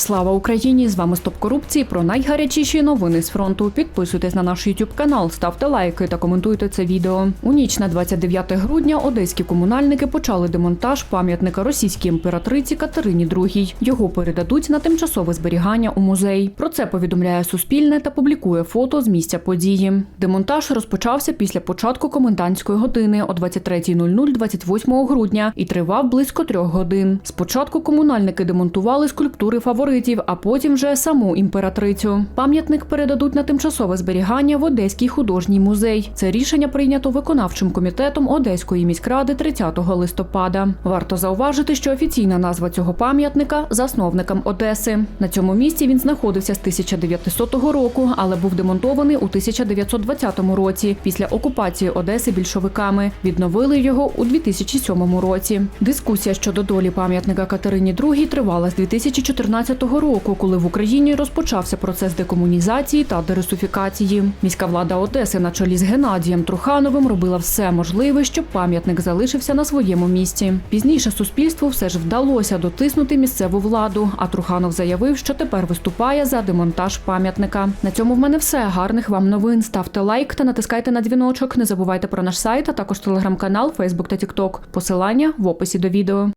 Слава Україні! З вами Стоп корупції про найгарячіші новини з фронту. Підписуйтесь на наш YouTube канал, ставте лайки та коментуйте це відео. У ніч на 29 грудня одеські комунальники почали демонтаж пам'ятника російській імператриці Катерині II. Його передадуть на тимчасове зберігання у музей. Про це повідомляє Суспільне та публікує фото з місця події. Демонтаж розпочався після початку комендантської години о 23.00 28 грудня і тривав близько трьох годин. Спочатку комунальники демонтували скульптури фаворитів, а потім вже саму імператрицю. Пам'ятник передадуть на тимчасове зберігання в Одеський художній музей. Це рішення прийнято виконавчим комітетом Одеської міськради 30 листопада. Варто зауважити, що офіційна назва цього пам'ятника засновникам Одеси. На цьому місці він знаходився з 1900 року, але був демонтований у 1920 році після окупації Одеси більшовиками. Відновили його у 2007 році. Дискусія щодо долі пам'ятника Катерині II тривала з 2014 року, коли в Україні розпочався процес декомунізації та дерусифікації. Міська влада Одеси на чолі з Геннадієм Трухановим робила все можливе, щоб пам'ятник залишився на своєму місці. Пізніше суспільству все ж вдалося дотиснути місцеву владу. А Труханов заявив, що тепер виступає за демонтаж пам'ятника. На цьому в мене все. Гарних вам новин. Ставте лайк та натискайте на дзвіночок. Не забувайте про наш сайт, а також телеграм-канал, Фейсбук та Тікток. Посилання в описі до відео.